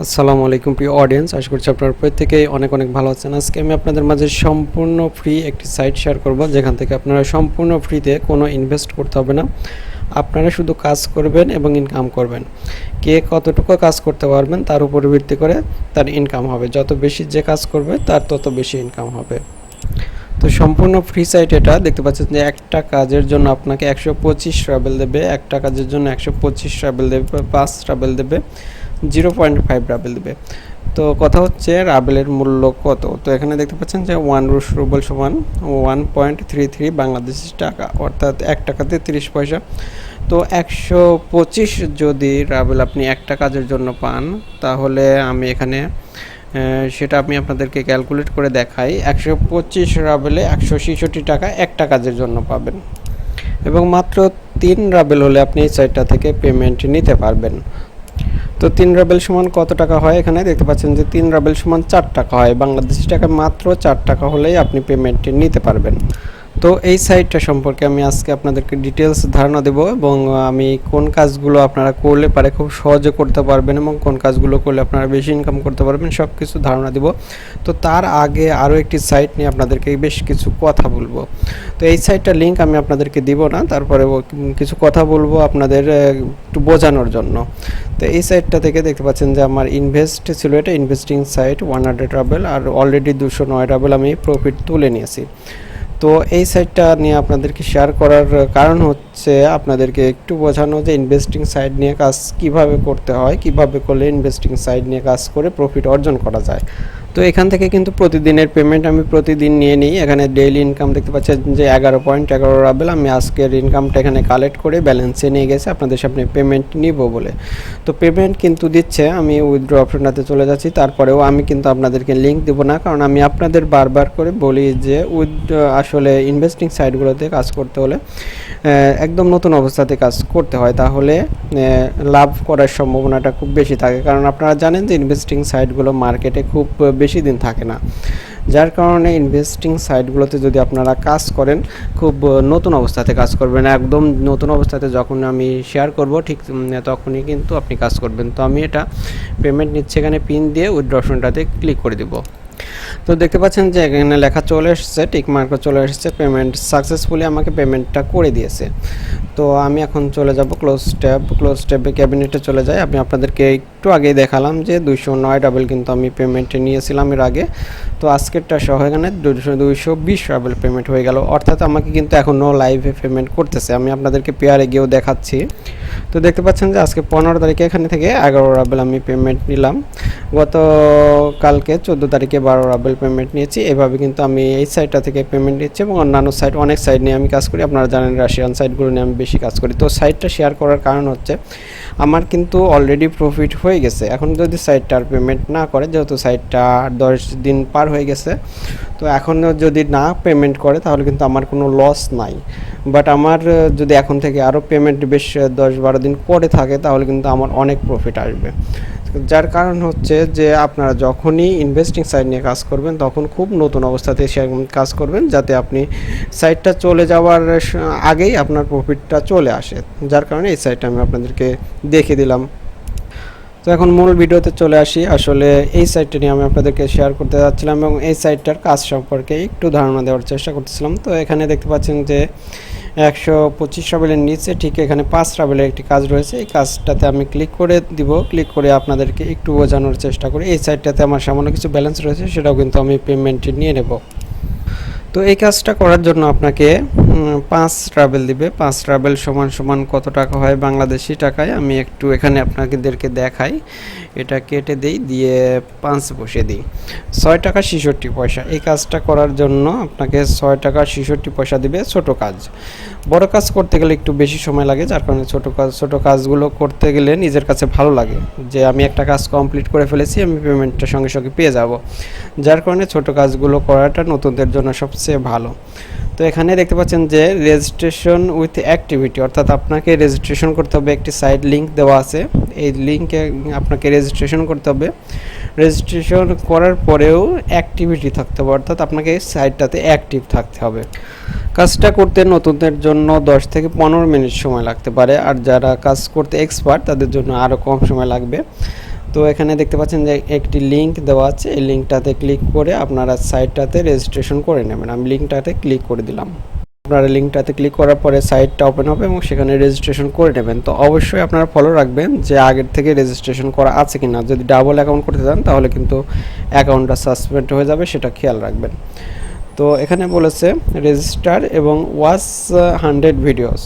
আসসালামু আলাইকুম প্রিয় অডিয়েন্স আশা করছি আপনারা প্রত্যেকেই অনেক অনেক ভালো আছেন। আজকে আমি আপনাদের মাঝে সম্পূর্ণ ফ্রি একটি সাইট শেয়ার করব, যেখান থেকে আপনারা সম্পূর্ণ ফ্রিতে কোনো ইনভেস্ট করতে হবে না। আপনারা শুধু কাজ করবেন এবং ইনকাম করবেন। কে কতটুকু কাজ করতে পারবেন তার উপর ভিত্তি করে তার ইনকাম হবে। যত বেশি যে কাজ করবে, তার তত বেশি ইনকাম হবে। তো সম্পূর্ণ ফ্রি সাইট এটা, দেখতে পাচ্ছেন যে একটা কাজের জন্য আপনাকে একশো পঁচিশ ট্রাভেল দেবে, একটা কাজের জন্য একশো পঁচিশ ট্রাভেল দেবে, পাঁচ ট্রাভেল দেবে। জিরো পয়েন্ট ফাইভ রাবেল দেবে। তো কথা হচ্ছে রাবেলের মূল্য কত? তো এখানে দেখতে পাচ্ছেন যে ওয়ান রুশ রুবেল সমান one point three three Bangladeshi taka, অর্থাৎ এক টাকাতে তিরিশ পয়সা। তো একশো পঁচিশ যদি রাবেল আপনি একটা কাজের জন্য পান, তাহলে আমি এখানে সেটা আমি আপনাদেরকে ক্যালকুলেট করে দেখাই। একশো পঁচিশ রাবেলে একশো ছেষট্টি টাকা একটা কাজের জন্য পাবেন। এবং মাত্র তিন রাবেল হলে আপনি এই সাইটটা থেকে পেমেন্ট নিতে পারবেন। তো তিন রাবেল সমান কত টাকা হয়? এখানে দেখতে পাচ্ছেন যে তিন রাবেল সমান চার টাকা হয়। বাংলাদেশি টাকা মাত্র চার টাকা হলেই আপনি পেমেন্টটি নিতে পারবেন। তো এই সাইটটা সম্পর্কে আমি আজকে আপনাদেরকে ডিটেলস ধারণা দেব এবং আমি কোন কাজগুলো আপনারা করলে পারে খুব সহজে করতে পারবেন এবং কোন কাজগুলো করলে আপনারা বেশি ইনকাম করতে পারবেন সব কিছু ধারণা দেব। তো তার আগে আরও একটি সাইট নিয়ে আপনাদেরকে বেশ কিছু কথা বলব। তো এই সাইটটার লিঙ্ক আমি আপনাদেরকে দিব না, তারপরে কিছু কথা বলব আপনাদের একটু বোঝানোর জন্য। তো এই সাইটটা থেকে দেখতে পাচ্ছেন যে আমার ইনভেস্ট ছিল এটা investing site one hundred travel আর অলরেডি দুশো নয় ট্রাভেল আমি প্রফিট তুলে নিয়েছি। তো এই সাইটটা নিয়ে আপনাদেরকে শেয়ার করার কারণ হচ্ছে আপনাদেরকে একটু বোঝানো যে ইনভেস্টিং সাইড নিয়ে কাজ কীভাবে করতে হয়, কীভাবে করলে ইনভেস্টিং সাইড নিয়ে কাজ করে প্রফিট অর্জন করা যায়। তো এখান থেকে কিন্তু প্রতিদিনের পেমেন্ট আমি প্রতিদিন নিয়ে নিই। এখানে ডেইলি ইনকাম দেখতে পাচ্ছেন যে এগারো পয়েন্ট এগারো রাবেল। আমি আজকের ইনকামটা এখানে কালেক্ট করে ব্যালেন্সে নিয়ে গেছে। আপনাদের সামনে পেমেন্ট নিব বলে। তো পেমেন্ট কিন্তু দিচ্ছে। আমি উইথড্র অপশনটাতে চলে যাচ্ছি। তারপরেও আমি কিন্তু আপনাদেরকে লিঙ্ক দেব না। কারণ আমি আপনাদের বারবার করে বলি যে উইথ আসলে ইনভেস্টিং সাইটগুলোতে কাজ করতে হলে একদম নতুন অবস্থাতে কাজ করতে হয়। তাহলে লাভ করার সম্ভাবনাটা খুব বেশি থাকে। কারণ আপনারা জানেন যে ইনভেস্টিং সাইটগুলো মার্কেটে খুব বেশি দিন থাকে না। যার কারণে ইনভেস্টিং সাইটগুলোতে যদি আপনারা কাজ করেন, খুব নতুন অবস্থাতে কাজ করবেন। একদম নতুন অবস্থাতে যখন আমি শেয়ার করব, ঠিক তখনই কিন্তু আপনি কাজ করবেন। তো আমি এটা পেমেন্ট নিচ্ছে এখানে পিন দিয়ে উইথড্র অপশনটাতে ক্লিক করে দিব। তো দেখতে পাচ্ছেন যে এখানে লেখা চলে এসেছে, টিক মার্কও চলে এসেছে পেমেন্ট সাকসেসফুলি আমাকে পেমেন্টটা করে দিয়েছে। তো আমি এখন চলে যাব ক্লোজ ট্যাব ক্লোজ ট্যাবে ক্যাবিনেটে চলে যাই। আমি আপনাদেরকে একটু আগে দেখালাম যে দুইশো নয় ডাবল কিন্তু আমি পেমেন্টে নিয়েছিলাম এর আগে। তো আজকেরটা সহ এখানে দুশো দুইশো বিশ ডাবল পেমেন্ট হয়ে গেল। অর্থাৎ আমাকে কিন্তু এখনও লাইভে পেমেন্ট করতেছে। আমি আপনাদেরকে পেয়ারে গিয়েও দেখাচ্ছি। তো দেখতে পাচ্ছেন যে আজকে পনেরো তারিখে এখানে থেকে এগারো রাবেল আমি পেমেন্ট নিলাম। গত কালকে চোদ্দ তারিখে বারো রাবেল পেমেন্ট নিয়েছি। এভাবে কিন্তু আমি এই সাইটটা থেকে পেমেন্ট নিচ্ছি এবং অন্যান্য সাইট অনেক সাইট নিয়ে আমি কাজ করি। আপনারা জানেন রাশিয়ান সাইটগুলো নিয়ে আমি বেশি কাজ করি। তো সাইটটা শেয়ার করার কারণ হচ্ছে, আমার কিন্তু অলরেডি প্রফিট হয়ে গেছে। এখন যদি সাইটটার পেমেন্ট না করে, যেহেতু সাইটটা দশ দিন পার হয়ে গেছে, তো এখনও যদি না পেমেন্ট করে, তাহলে কিন্তু আমার কোনো লস নাই। বাট আমার যদি এখন থেকে আরও পেমেন্ট বেশ দশ বারো দিন পরে থাকে, তাহলে কিন্তু আমার অনেক প্রফিট আসবে। যার কারণ হচ্ছে যে, আপনারা যখনই ইনভেস্টিং সাইট নিয়ে কাজ করবেন, তখন খুব নতুন অবস্থাতে সে কাজ করবেন, যাতে আপনি সাইটটা চলে যাওয়ার আগেই আপনার প্রফিটটা চলে আসে। যার কারণে এই সাইটটা আমি আপনাদেরকে দেখে দিলাম। তো এখন মূল ভিডিওতে চলে আসি। আসলে এই সাইটটা নিয়ে আমি আপনাদেরকে শেয়ার করতে যাচ্ছিলাম এবং এই সাইটটার কাজ সম্পর্কে একটু ধারণা দেওয়ার চেষ্টা করতেছিলাম। তো এখানে দেখতে পাচ্ছেন যে একশো পঁচিশ রাবেলের নিচে ঠিক এখানে পাঁচ রাবেলের একটি কাজ রয়েছে। এই কাজটাতে আমি ক্লিক করে দিব। ক্লিক করে আপনাদেরকে একটু বোঝানোর চেষ্টা করি। এই সাইটটাতে আমার সামান্য কিছু ব্যালেন্স রয়েছে, সেটাও কিন্তু আমি পেমেন্টটি নিয়ে নেব। তো এই কাজটা করার জন্য আপনাকে পাঁচ ট্রাভেল দিবে। পাঁচ ট্রাভেল সমান সমান কত টাকা হয় বাংলাদেশি টাকায়? আমি একটু এখানে আপনাদেরকে দেখাই। এটা কেটে দিই, দিয়ে পাঁচ বসে দিই। ছয় টাকা ছেষট্টি পয়সা। এই কাজটা করার জন্য আপনাকে ছয় টাকা ছেষট্টি পয়সা দিবে ছোট কাজ। বড় কাজ করতে গেলে একটু বেশি সময় লাগে, যার কারণে ছোট কাজ, ছোট কাজগুলো করতে গেলে নিজের কাছে ভালো লাগে। যে আমি একটা কাজ কমপ্লিট করে ফেলেছি, আমি পেমেন্টটা সঙ্গে সঙ্গে পেয়ে যাব। যার কারণে ছোট কাজগুলো করাটা নতুনদের জন্য সবচেয়ে ভালো। তো এখানে দেখতে পাচ্ছেন যে রেজিস্ট্রেশন উইথ অ্যাক্টিভিটি অর্থাৎ আপনাকে রেজিস্ট্রেশন করতে হবে, একটি সাইট লিঙ্ক দেওয়া আছে। এই লিঙ্কে আপনাকে রেজিস্ট্রেশন করতে হবে। রেজিস্ট্রেশন করার পরেও অ্যাক্টিভিটি থাকতে হবে, অর্থাৎ আপনাকে সাইটটাতে অ্যাক্টিভ থাকতে হবে। কাজটা করতে নতুনদের জন্য দশ থেকে পনেরো মিনিট সময় লাগতে পারে, আর যারা কাজ করতে এক্সপার্ট তাদের জন্য আরও কম সময় লাগবে। তো এখানে দেখতে পাচ্ছেন যে একটি লিঙ্ক দেওয়া আছে। এই লিঙ্কটাতে ক্লিক করে আপনারা সাইটটাতে রেজিস্ট্রেশন করে নেবেন। আমি লিঙ্কটাতে ক্লিক করে দিলাম। আপনারা লিঙ্কটাতে ক্লিক করার পরে সাইটটা ওপেন হবে এবং সেখানে রেজিস্ট্রেশন করে নেবেন। তো অবশ্যই আপনারা ফলো রাখবেন যে আগের থেকে রেজিস্ট্রেশন করা আছে কি না যদি ডাবল অ্যাকাউন্ট করতে চান, তাহলে কিন্তু অ্যাকাউন্টটা সাসপেন্ড হয়ে যাবে, সেটা খেয়াল রাখবেন। তো এখানে বলেছে রেজিস্টার এবং ওয়াচ হান্ড্রেড ভিডিওস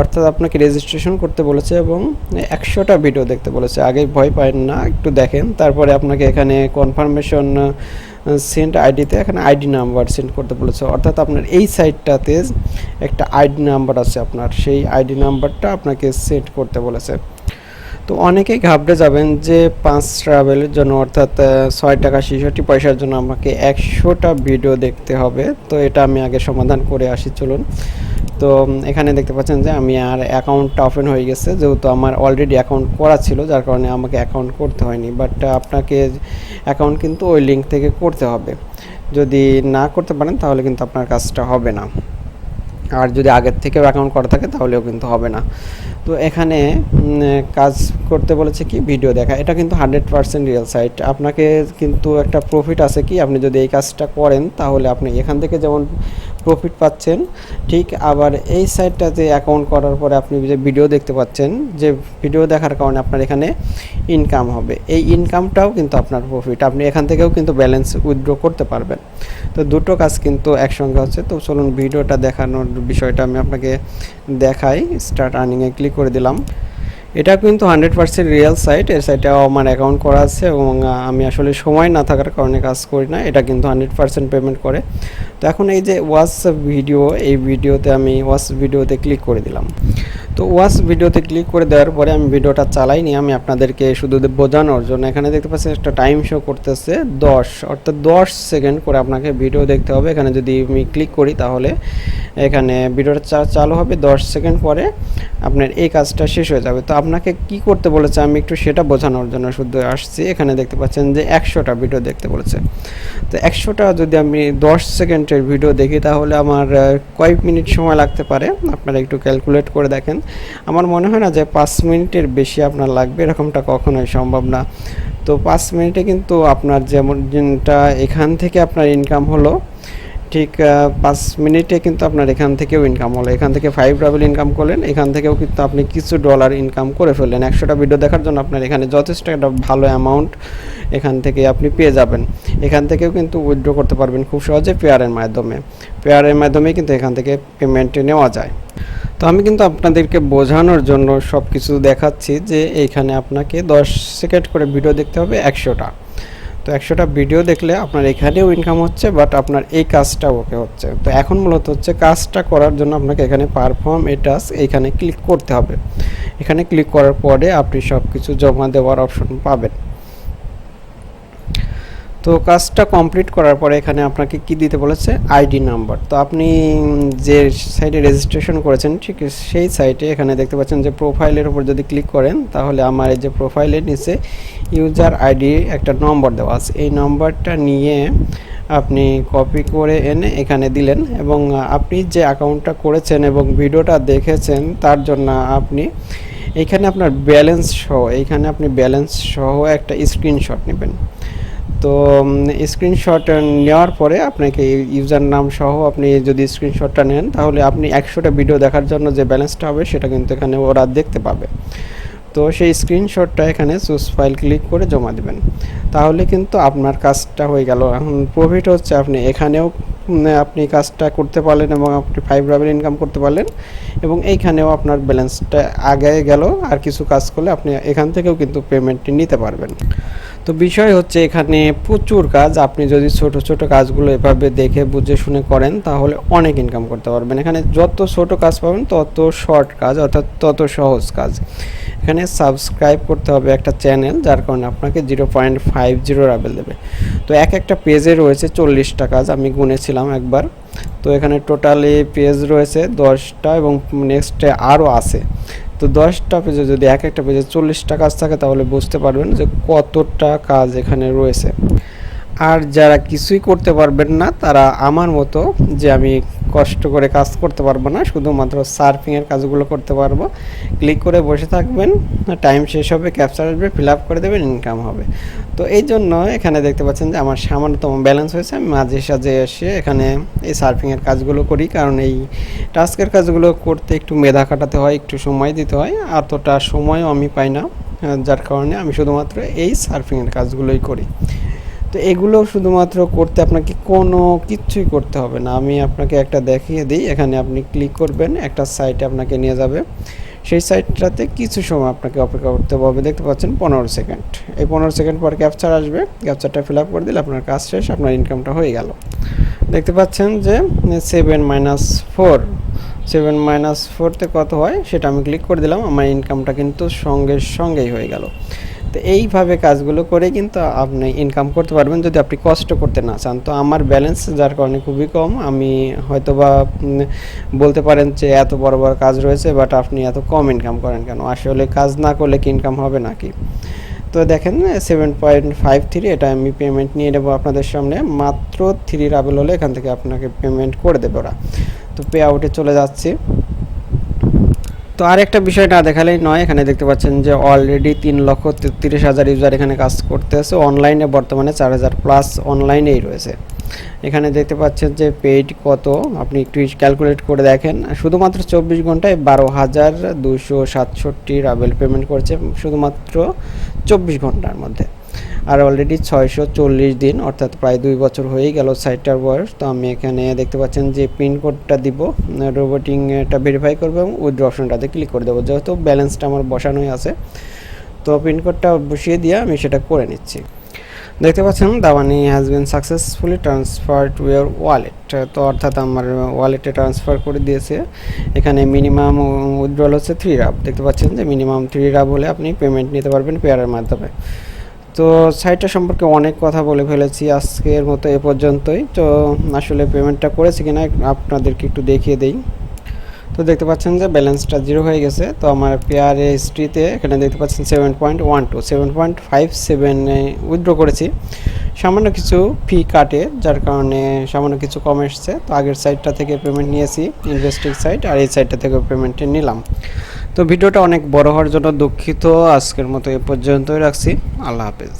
অর্থাৎ আপনাকে রেজিস্ট্রেশন করতে বলেছে এবং একশোটা ভিডিও দেখতে বলেছে। আগে ভয় পায় না, একটু দেখেন। তারপরে আপনাকে এখানে কনফার্মেশন সেন্ট আইডিতে এখানে আইডি নাম্বার সেন্ড করতে বলেছে। অর্থাৎ আপনার এই সাইটটাতে একটা আইডি নাম্বার আছে আপনার। সেই আইডি নাম্বারটা আপনাকে সেন্ড করতে বলেছে। তো অনেকেই ঘাবড়ে যাবেন যে পাঁচ ট্রাভেলের জন্য, অর্থাৎ ছয় টাকা ছেষট্টি পয়সার জন্য আমাকে একশোটা ভিডিও দেখতে হবে। তো এটা আমি আগে সমাধান করে আসি, চলুন। তো এখানে দেখতে পাচ্ছেন যে আমি আর অ্যাকাউন্টটা ওপেন হয়ে গেছে, যেহেতু আমার অলরেডি অ্যাকাউন্ট করা ছিল, যার কারণে আমাকে অ্যাকাউন্ট করতে হয়নি। বাট আপনাকে অ্যাকাউন্ট কিন্তু ওই লিঙ্ক থেকে করতে হবে। যদি না করতে পারেন, তাহলে কিন্তু আপনার কাজটা হবে না। আর যদি আগের থেকেও অ্যাকাউন্ট করা থাকে, তাহলেও কিন্তু হবে না। তো এখানে কাজ করতে বলেছে কি? ভিডিও দেখা। এটা কিন্তু হান্ড্রেড পার্সেন্ট রিয়েল সাইট আপনাকে কিন্তু একটা প্রফিট আছে কি? আপনি যদি এই কাজটা করেন, তাহলে আপনি এখান থেকে যেমন প্রফিট পাচ্ছেন, ঠিক আবার এই সাইটটাতে অ্যাকাউন্ট করার পরে আপনি যে ভিডিও দেখতে পাচ্ছেন, যে ভিডিও দেখার কারণে আপনার এখানে ইনকাম হবে। এই ইনকামটাও কিন্তু আপনার প্রফিট আপনি এখান থেকেও কিন্তু ব্যালেন্স উইথড্র করতে পারবেন। তো দুটো কাজ কিন্তু একসঙ্গে হচ্ছে। তো চলুন ভিডিওটা দেখানোর বিষয়টা আমি আপনাকে দেখাই। স্টার্ট আর্নিংয়ে ক্লিক করে দিলাম। এটা কিন্তু হান্ড্রেড পার্সেন্ট রিয়েল সাইট এর সাইটে আমার অ্যাকাউন্ট করা আছে এবং আমি আসলে সময় না থাকার কারণে কাজ করি না, এটা কিন্তু হান্ড্রেড পার্সেন্ট পেমেন্ট করে। তো এখন এই যে ওয়াচ ভিডিও এই ভিডিওতে আমি ওয়াচ ভিডিওতে ক্লিক করে দিলাম। তো ওয়াচ ভিডিওতে ক্লিক করে দেওয়ার পরে আমি ভিডিওটা চালাইনি, আমি আপনাদেরকে শুধু বোঝানোর জন্য। এখানে দেখতে পাচ্ছেন একটা টাইম শো করতেছে, দশ, অর্থাৎ দশ সেকেন্ড করে আপনাকে ভিডিও দেখতে হবে। এখানে যদি আমি ক্লিক করি তাহলে এখানে ভিডিওটা চালু হবে, দশ সেকেন্ড পরে আপনার এই কাজটা শেষ হয়ে যাবে। তো আপনাকে কি করতে বলেছে আমি একটু সেটা বোঝানোর জন্য শুদ্ধ আসছি। এখানে দেখতে পাচ্ছেন যে একশোটা ভিডিও দেখতে বলেছে। তো একশোটা যদি আমি দশ সেকেন্ডের ভিডিও দেখি তাহলে আমার কয়েক মিনিট সময় লাগতে পারে। আপনারা একটু ক্যালকুলেট করে দেখেন। আমার মনে হয় না যে পাঁচ মিনিটের বেশি আপনার লাগবে, এরকমটা কখনোই সম্ভব না। তো পাঁচ মিনিটে কিন্তু আপনার যেমন এখান থেকে আপনার ইনকাম হলো ঠিক পাঁচ মিনিটে কিন্তু আপনার এখান থেকেও ইনকাম হলো। এখান থেকে ফাইভ ডাবল ইনকাম করলেন, এখান থেকেও কিন্তু আপনি কিছু ডলার ইনকাম করে ফেললেন। একশোটা ভিডিও দেখার জন্য আপনার এখানে যথেষ্ট একটা ভালো অ্যামাউন্ট এখান থেকে আপনি পেয়ে যাবেন। এখান থেকেও কিন্তু উইথড্র করতে পারবেন খুব সহজে পেয়ারের মাধ্যমে। পেয়ারের মাধ্যমে কিন্তু এখান থেকে পেমেন্ট নেওয়া যায়। তো আমি কিন্তু আপনাদেরকে বোঝানোর জন্য সব কিছু দেখাচ্ছি যে এইখানে আপনাকে দশ সেকেন্ড করে ভিডিও দেখতে হবে একশোটা। তো একশোটা ভিডিও দেখলে আপনার এখানেও ইনকাম হচ্ছে বাট আপনার এই কাজটা ওকে হচ্ছে। তো এখন মূলত হচ্ছে কাজটা করার জন্য আপনাকে এখানে পারফর্ম এ টাস্ক এখানে ক্লিক করতে হবে। এখানে ক্লিক করার পরে আপনি সব কিছু জমা দেওয়ার অপশন পাবেন। তো কাজটা কমপ্লিট করার পরে এখানে আপনাকে কি দিতে বলেছে? আইডি নাম্বার তো আপনি যে সাইটে রেজিস্ট্রেশন করেছেন, ঠিক সেই সাইটে এখানে দেখতে পাচ্ছেন যে প্রোফাইলের উপর যদি ক্লিক করেন, তাহলে আমার এই যে প্রোফাইলের নিচে ইউজার আইডি একটা নম্বর দেওয়া আছে। এই নম্বরটা নিয়ে আপনি কপি করে এনে এখানে দিলেন এবং আপনি যে অ্যাকাউন্টটা করেছেন এবং ভিডিওটা দেখেছেন, তার জন্য আপনি এখানে আপনার ব্যালেন্স সহ এইখানে আপনি ব্যালেন্স সহ একটা স্ক্রিনশট নেবেন। তো স্ক্রিনশট নেওয়ার পরে আপনাকে ইউজার নাম সহ আপনি যদি স্ক্রিনশটটা নেন, তাহলে আপনি একশোটা ভিডিও দেখার জন্য যে ব্যালেন্সটা হবে সেটা কিন্তু এখানে ওরা দেখতে পাবে। তো সেই স্ক্রিনশটটা এখানে সুস ফাইল ক্লিক করে জমা দেবেন। তাহলে কিন্তু আপনার কাজটা হয়ে গেল। এখন প্রফিট হচ্ছে আপনি এখানেও আপনি কাজটা করতে পারলেন এবং আপনি ফাইভ রাবেল ইনকাম করতে পারলেন এবং এইখানেও আপনার ব্যালেন্সটা আগে গেল। আর কিছু কাজ করলে আপনি এখান থেকেও কিন্তু পেমেন্টটি নিতে পারবেন। তো বিষয় হচ্ছে এখানে প্রচুর কাজ। আপনি যদি ছোট ছোট কাজগুলো এভাবে দেখে, বুঝে, শুনে করেন, তাহলে অনেক ইনকাম করতে পারবেন। এখানে যত ছোট কাজ পাবেন, তত শর্ট কাজ, অর্থাৎ তত সহজ কাজ। এখানে সাবস্ক্রাইব করতে হবে একটা চ্যানেল যার কারণে আপনাকে zero point five zero ruble দেবে। তো এক একটা পেজে রয়েছে চল্লিশটা কাজ আমি গুনেছিলাম একবার। তো এখানে টোটালি পেজ রয়েছে দশটা এবং নেক্সটে আরও আছে। তো দশটা পেজে যদি এক একটা পেজে চল্লিশটা কাজ থাকে, তাহলে বুঝতে পারবেন যে কতটা কাজ এখানে রয়েছে। আর যারা কিছুই করতে পারবেন না, তারা আমার মতো যে আমি কষ্ট করে কাজ করতে পারব না, শুধুমাত্র সার্ফিংয়ের কাজগুলো করতে পারব। ক্লিক করে বসে থাকবেন টাইম শেষ হবে ক্যাপচার আসবে ফিল আপ করে দেবেন ইনকাম হবে। তো এই জন্য এখানে দেখতে পাচ্ছেন যে আমার সামান্যতম ব্যালেন্স হয়েছে, আমি মাঝে সাঝে এসে এখানে এই সার্ফিংয়ের কাজগুলো করি, কারণ এই টাস্কের কাজগুলো করতে একটু মেধা কাটাতে হয়, একটু সময় দিতে হয়, এতটা সময়ও আমি পাই না, যার কারণে আমি শুধুমাত্র এই সার্ফিংয়ের কাজগুলোই করি। তো এগুলো শুধুমাত্র করতে আপনাকে কোনো কিচ্ছুই করতে হবে না। আমি আপনাকে একটা দেখিয়ে দিই, এখানে আপনি ক্লিক করবেন, একটা সাইটে আপনাকে নিয়ে যাবে। সেই সাইটটাতে কিছু সময় আপনাকে অপেক্ষা করতে হবে দেখতে পাচ্ছেন পনেরো সেকেন্ড এই পনেরো সেকেন্ড পর ক্যাপচার আসবে ক্যাপচারটা ফিল আপ করে দিলে আপনার কাজ শেষ, আপনার ইনকামটা হয়ে গেল। দেখতে পাচ্ছেন যে seven minus four seven minus ফোরতে কত হয়? সেটা আমি ক্লিক করে দিলাম, আমার ইনকামটা কিন্তু সঙ্গে সঙ্গেই হয়ে গেল। তো এইভাবে কাজগুলো করে কিন্তু আপনি ইনকাম করতে পারবেন যদি আপনি কষ্ট করতে না চান। তো আমার ব্যালেন্স যার কারণে খুবই কম। আমি হয়তো বা বলতে পারেন যে এত বড় বড় কাজ রয়েছে বাট আপনি এত কম ইনকাম করেন কেন? আসলে কাজ না করলে কি ইনকাম হবে নাকি? তো দেখেন সেভেন পয়েন্ট ফাইভ থ্রি এটা আমি পেমেন্ট নিয়ে নেব আপনাদের সামনে। মাত্র থ্রি রাবেল হলে এখান থেকে আপনাকে পেমেন্ট করে দেবে ওরা। তো পে আউটে চলে যাচ্ছি। তো আরেকটা বিষয় না দেখালেই নয়, এখানে দেখতে পাচ্ছেন যে অলরেডি তিন লক্ষ তেত্রিশ হাজার ইউজার এখানে কাজ করতেছে অনলাইনে বর্তমানে চার হাজার প্লাস অনলাইনেই রয়েছে। এখানে দেখতে পাচ্ছেন যে পেইড কত, আপনি একটু ক্যালকুলেট করে দেখেন। শুধুমাত্র চব্বিশ ঘন্টায় বারো হাজার দুশো সাতষট্টি রাবেল পেমেন্ট করেছে, শুধুমাত্র চব্বিশ ঘণ্টার মধ্যে। আর অলরেডি ছয়শো চল্লিশ দিন, অর্থাৎ প্রায় দুই বছর হয়েই গেল সাইটটার বয়স তো আমি এখানে দেখতে পাচ্ছেন যে পিনকোডটা দিব রোবোটিংটা ভেরিফাই করব এবং উইথড্র অপশনটাতে ক্লিক করে দেবো। যেহেতু ব্যালেন্সটা আমার বসানোই আছে, তো পিনকোডটা বসিয়ে দিয়ে আমি সেটা করে নিচ্ছি। দেখতে পাচ্ছেন দাওয়ানি has been successfully transfer to your wallet তো অর্থাৎ আমার ওয়ালেটে ট্রান্সফার করে দিয়েছে। এখানে মিনিমাম উইথড্রল হচ্ছে থ্রি রাব দেখতে পাচ্ছেন যে মিনিমাম থ্রি রাব হলে আপনি পেমেন্ট নিতে পারবেন পেয়ারের মাধ্যমে। তো সাইটটা সম্পর্কে অনেক কথা বলে ফেলেছি আজকের মতো এ পর্যন্তই। তো আসলে পেমেন্টটা করেছি কিনা আপনাদেরকে একটু দেখিয়ে দেই। তো দেখতে পাচ্ছেন যে ব্যালেন্সটা জিরো হয়ে গেছে। তো আমার পেয়ার হিস্ট্রিতে এখানে দেখতে পাচ্ছেন seven point one two seven point five সেভেনে উইথড্র করেছি। সামান্য কিছু ফি কাটে, যার কারণে সামান্য কিছু কম এসছে। তো আগের সাইটটা থেকে পেমেন্ট নিয়েছি ইনভেস্টিং সাইট আর এই সাইটটা থেকে পেমেন্টে নিলাম। তো ভিডিওটা অনেক বড় হওয়ার জন্য দুঃখিত। আজকের মতো এ পর্যন্তই রাখছি। আল্লাহ হাফেজ।